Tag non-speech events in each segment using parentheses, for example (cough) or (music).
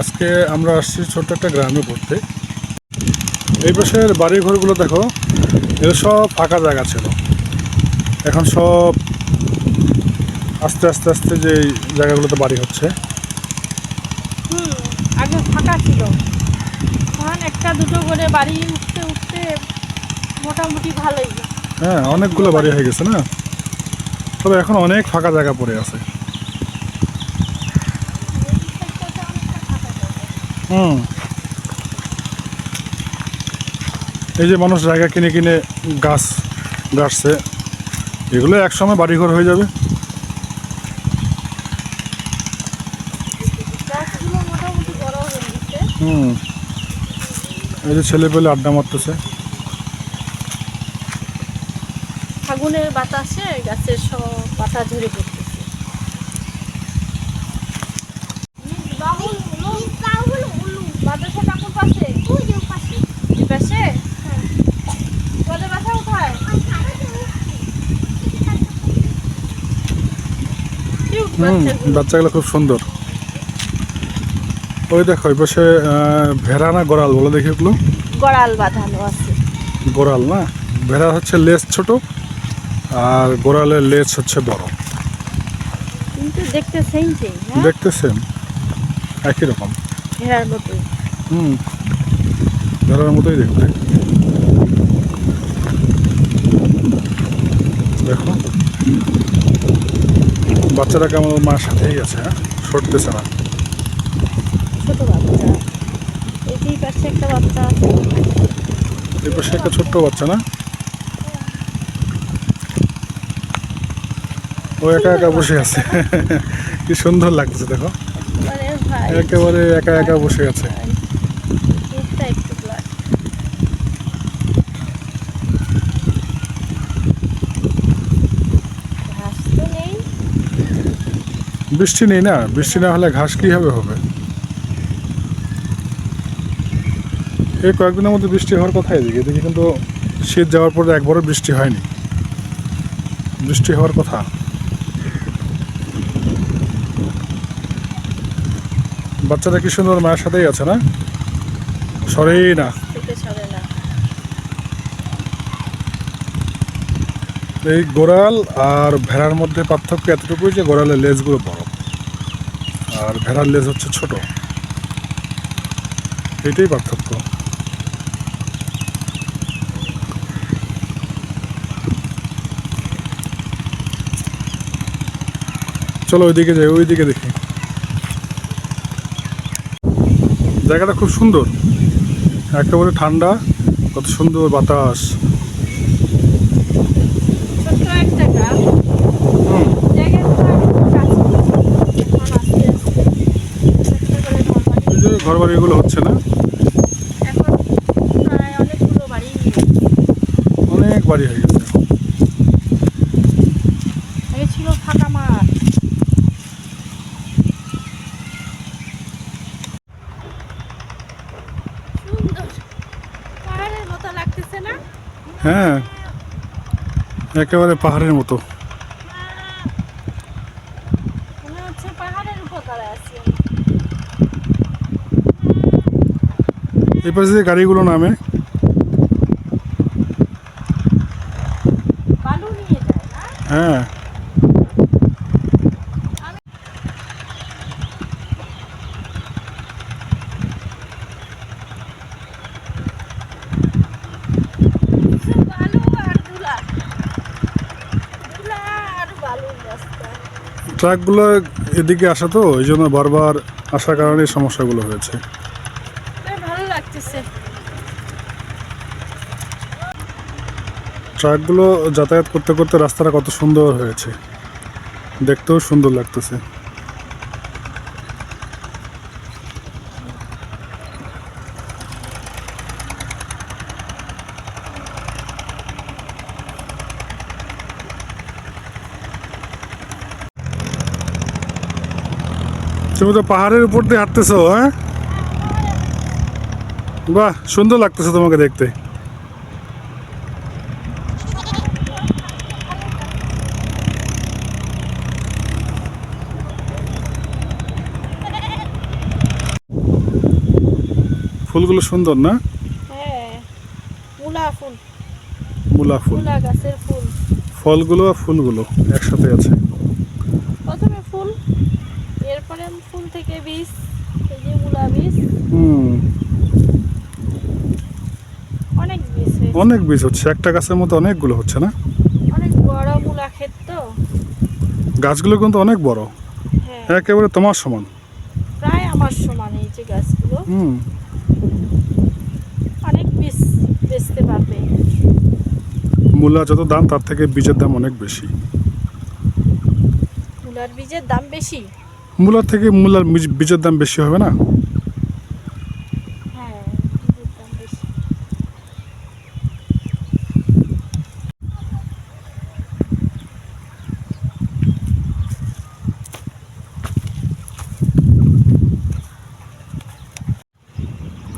আজকে আমরা আসছি ছোট্ট একটা গ্রামে ঘুরতে। এই পাশের বাড়ি ঘরগুলো দেখো এগুলো সব ফাঁকা জায়গা ছিল। এখন সব আস্তে আস্তে আস্তে যে জায়গাগুলোতে বাড়ি হচ্ছে। আগে ফাঁকা ছিল। এখন একটা দুটো করে বাড়ি উঠতে উঠতে মোটামুটি ভালোই। হ্যাঁ অনেকগুলো বাড়ি হয়ে গেছে না? তবে এখন অনেক ফাঁকা জায়গা পড়ে আছে। হুম। এই যে মানুষ জায়গা কিনে কিনে গাছ গাছছে এগুলো একসময় বাড়িঘর হয়ে যাবে। হুম। এই যে ছেলে পেলে আড্ডা মারতেছে। ফাগুনের বাতাসে গাছের সব পাতা ঝরে পড়তেছে হুম বাচ্চাগুলো। খুব সুন্দর। ওই দেখো ওই পাশে ভেড়া না গোড়াল বলে দেখি ওগুলো। গড়াল বাঁধানো আছে। গোড়াল না? ভেড়া হচ্ছে লেজ ছোট আর গোড়ালের লেজ হচ্ছে বড়। কিন্তু দেখতে সেম সেম দেখতে সেম একই রকম। ঘেরার মতোই। হুম ভেড়ার মতোই দেখতে। দেখো। বাচ্চারা কেমন মার সাথেই আছে হ্যাঁ? সরতেছে না। ছোট বাচ্চা। এই যে পাশে একটা বাচ্চা এই পাশে একটা ছোট্ট বাচ্চা না? ও একা একা বসে আছে। (laughs) কি সুন্দর লাগছে দেখো। একেবারে একা একা বসে আছে এটা একটু ব্লাড ঘাস তো নেই বৃষ্টি নেই না? বৃষ্টি না হলে ঘাস কীভাবে হবে এই কয়েকদিনের মধ্যে বৃষ্টি হওয়ার কথা এদিকে। এদিকে কিন্তু শীত যাওয়ার পরে একবারও বৃষ্টি হয়নি। বৃষ্টি হওয়ার কথা। বাচ্চাটা কি সুন্দর মায়ের সাথেই আছে না? সরেই না থেকে সরে না এই গোড়াল আর ভেড়ার মধ্যে পার্থক্য এতটুকুই যে গোড়ালের লেজগুলো বড়। আর ভেড়ার লেজ হচ্ছে ছোট। এটাই পার্থক্য। চলো ওইদিকে যাই, ওইদিকে দেখি। জায়গাটা খুব সুন্দর। একেবারে ঠান্ডা, কত সুন্দর বাতাস ছোট্ট একটা গ্রাম হুম জায়গাটা একটু কাছে এখন আস্তে আস্তে ছোট্ট করে ঘর বাড়ি এই যে ঘর বাড়িগুলো হচ্ছে না? অনেক বাড়ি হয়ে গেছে। ছিল ফাঁকা মাঠ। হ্যাঁ একেবারে পাহাড়ের মতো মনে হচ্ছে পাহাড়ের উপর দাঁড়ায় আছি এই পাশে যে গাড়িগুলো নামে হ্যাঁ। ট্রাকগুলো এদিকে আসা তো এই জন্য বারবার আসার কারণে সমস্যাগুলো হয়েছে। ট্রাকগুলো যাতায়াত করতে করতে রাস্তাটা কত সুন্দর হয়েছে। দেখতেও সুন্দর লাগতেছে। তুমি তো পাহাড়ের উপর দিয়ে হাঁটতেছো হ্যাঁ? বাহ সুন্দর লাগতেছে তোমাকে দেখতে। ফুলগুলো সুন্দর না? হ্যাঁ মূলা ফুল। মূলা ফুল। গাছের ফুল। ফলগুলো আর ফুলগুলো একসাথে আছে। প্রথমে ফুল এরপরে ফুল থেকে বীজ এই যে মূলা বীজ। হুম অনেক বীজ হয়েছে। অনেক বীজ হচ্ছে একটা গাছের মধ্যে অনেকগুলো হচ্ছে না? অনেক বড় মূলা ক্ষেত তো। গাছগুলো কিন্তু অনেক বড়। হ্যাঁ। একেবারে তোমার সমান। প্রায় আমার সমান এই যে গাছগুলো। হুম। অনেক বীজ বেচতে পারবে। মূলা যত দাম তার থেকে বীজের দাম অনেক বেশি। মূলার বীজের দাম বেশি? মূলার থেকে মূলার বীজের দাম বেশি হবে না হ্যাঁ বীজের দাম বেশি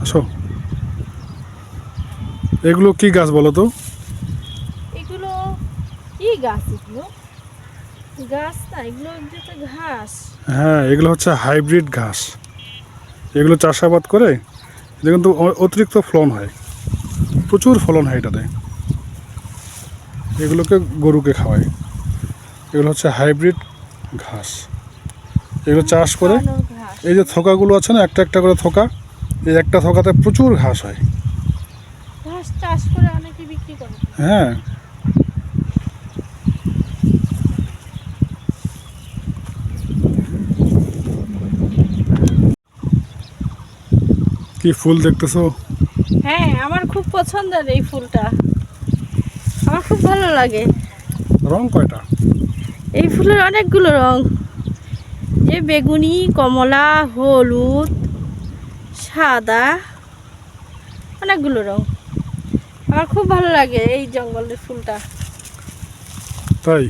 আসো এগুলো কি গাছ বলো তো? এগুলো কি গাছ এগুলো? গাছ না এগুলো ঘাস। হ্যাঁ এগুলো হচ্ছে হাইব্রিড ঘাস। এগুলো চাষাবাদ করে এটা কিন্তু অ- অতিরিক্ত ফলন হয়। প্রচুর ফলন হয় এটাতে। এগুলোকে গরুকে খাওয়ায়। এগুলো হচ্ছে হাইব্রিড ঘাস। এগুলো চাষ করে এই যে থোকাগুলো আছে না একটা একটা করে থোকা এই একটা থোকাতে প্রচুর ঘাস হয়। ঘাস চাষ করে অনেকে বিক্রি করে। হ্যাঁ। কি ফুল দেখতেছো? হ্যাঁ আমার খুব পছন্দের এই ফুলটা। আমার খুব ভালো লাগে। রং কয়টা? এই ফুলের অনেকগুলো রং। যে বেগুনি কমলা হলুদ সাদা অনেকগুলো রং। আমার খুব ভালো লাগে এই জঙ্গলের ফুলটা। তাই?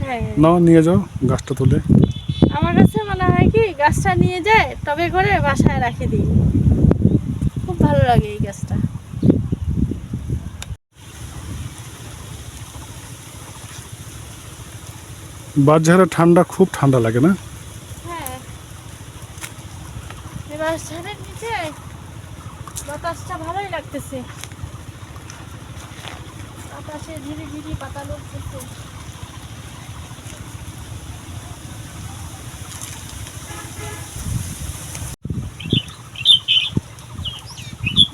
হ্যাঁ। নাও নিয়ে যাও গাছটা তুলে। আমার কাছে মনে হয় কি গাছটা নিয়ে যায় তবে করে বাসায় রাখে দিই। খুব ভালো লাগে এই গাছটা। বাজারে ঠান্ডা খুব ঠান্ডা লাগে না? হ্যাঁ। ঝাড়ের নিচে বাতাসটা ভালোই লাগতেছে। ধীরে ধীরে পাতা লড়তেছে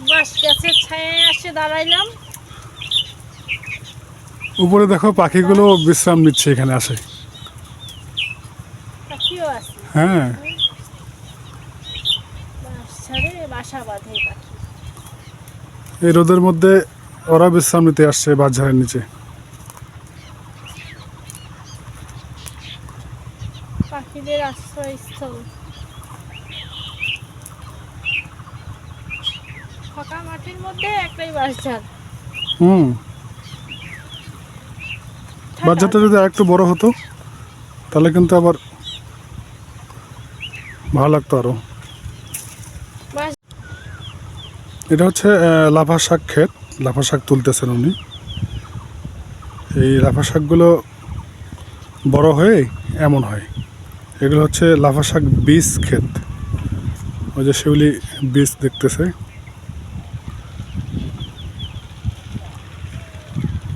বাস গাছের ছায়ায় আসে দাঁড়াইলাম। উপরে দেখো পাখিগুলো বিশ্রাম নিচ্ছে এখানে আসে। হ্যাঁ। এই রোদের মধ্যে ওরা বিশ্রাম নিতে আসছে বাজারের নিচে। পাখিদের আশ্রয়স্থল ফাঁকা মাটির মধ্যে একটাই বাঁশঝাড় হুম। বাচ্চাটা যদি আরেকটু বড় হতো তাহলে কিন্তু আবার ভালো লাগতো আরও। এটা হচ্ছে লাভা শাক ক্ষেত। লাফা শাক তুলতেছেন উনি। এই লাফা শাকগুলো বড় হয়ে এমন হয়। এগুলো হচ্ছে লাফা শাক বীজ ক্ষেত। ওই যে শিউলি বীজ দেখতেছে।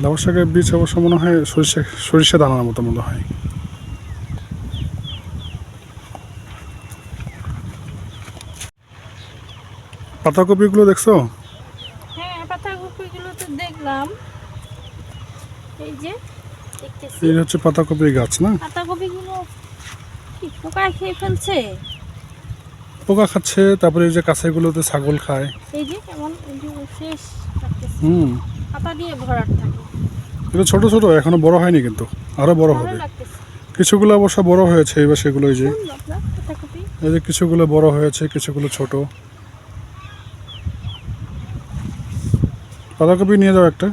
লাফা শাকের বীজ অবশ্য মনে হয় সরিষা সরিষা দানার মতো মনে হয়। পাতাকপিগুলো দেখছ হ্যাঁ পাতাকপিগুলো তো দেখলাম এই যে দেখতেছি এই হচ্ছে পাতাকপির গাছ না? পাতাকপিগুলো কি পোকায় খেয়ে ফেলছে? পোকা খাচ্ছে তারপরে এই যে কাছেগুলোতে ছাগল খায়। এই যে কেমন? শেষ হুম। পাতা দিয়ে ভরাট থাকে। এগুলো ছোট ছোট এখনও বড় হয়নি কিন্তু আরও বড় হবে। কিছুগুলো অবশ্য বড় হয়েছে এবার সেগুলো এই যে এই যে কিছুগুলো বড় হয়েছে কিছুগুলো ছোট। পাতাকপি নিয়ে যাও একটা।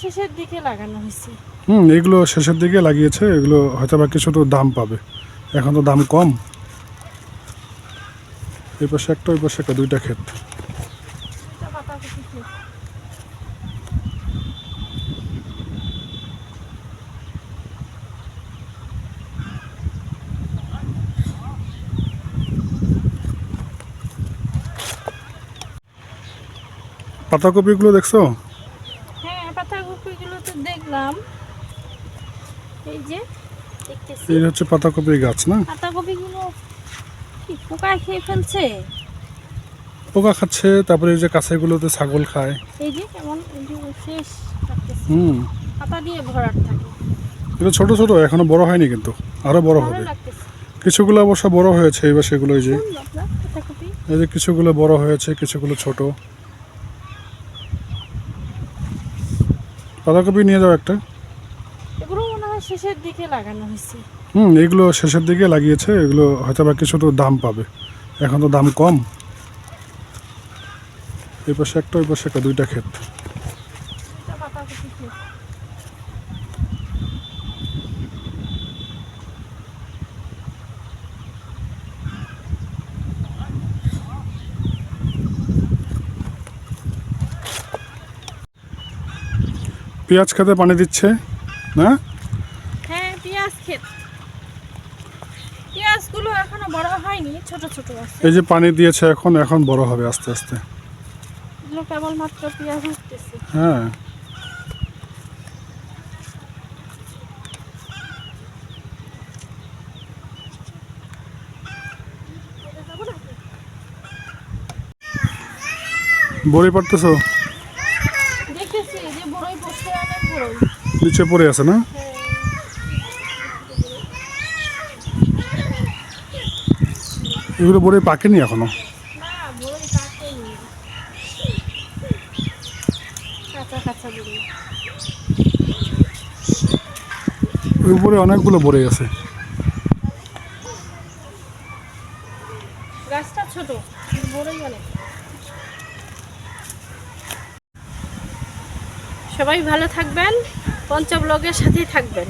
শেষের দিকে লাগানো হয়েছে। হুম এগুলো শেষের দিকে লাগিয়েছে এগুলো হয়তো বা কিছু তো দাম পাবে। এখন তো দাম কম। এই পাশে একটা ওই পাশে একটা দুইটা ক্ষেত। পাতাকপি ক্ষেত। পাতাকপিগুলো দেখছ হ্যাঁ পাতাকপিগুলো তো দেখলাম এই যে দেখতেছি। এই হচ্ছে পাতাকপির গাছ না? পাতাকপিগুলো কি পোকায় খেয়ে ফেলছে? পোকা খাচ্ছে তারপরে এই যে কাছেগুলোতে ছাগল খায়। এই যে কেমন শেষ হুম। পাতা দিয়ে ভরাট থাকে। এটা ছোট ছোট এখনও বড় হয়নি কিন্তু আরও বড় হবে। কিছুগুলো অবশ্য বড় হয়েছে এবার সেগুলো এই যে এই যে কিছুগুলো বড় হয়েছে কিছুগুলো ছোট। পাতাকপি নিয়ে যাও একটা। এগুলো শেষের দিকে লাগানো হয়েছে। হুম এগুলো শেষের দিকে লাগিয়েছে এগুলো হয়তো বা কিছু তো দাম পাবে। এখন তো দাম কম। এই পাশে একটা ওই পাশে একটা দুইটা ক্ষেত। পেঁয়াজ খেতে পানি দিচ্ছে না? হ্যাঁ পেঁয়াজ ক্ষেত। পেঁয়াজগুলো এখনও বড় হয়নি ছোট ছোট আছে। এই যে পানি দিয়েছে এখন এখন বড় হবে আস্তে আস্তে। এগুলো কেবলমাত্র পেঁয়াজ উঠতেছে। হ্যাঁ। বড়ি পারতেছো দেখেছি যে বড়ই বসে অনেক বড়ই। নিচে পড়ে আছে না? এগুলো বড়ি পাকেনি এখনও? উপরে অনেকগুলো বড়ি আছে। গাছটা ছোট বড়ই অনেক। সবাই ভালো থাকবেন পঞ্চব্লগের সাথেই থাকবেন।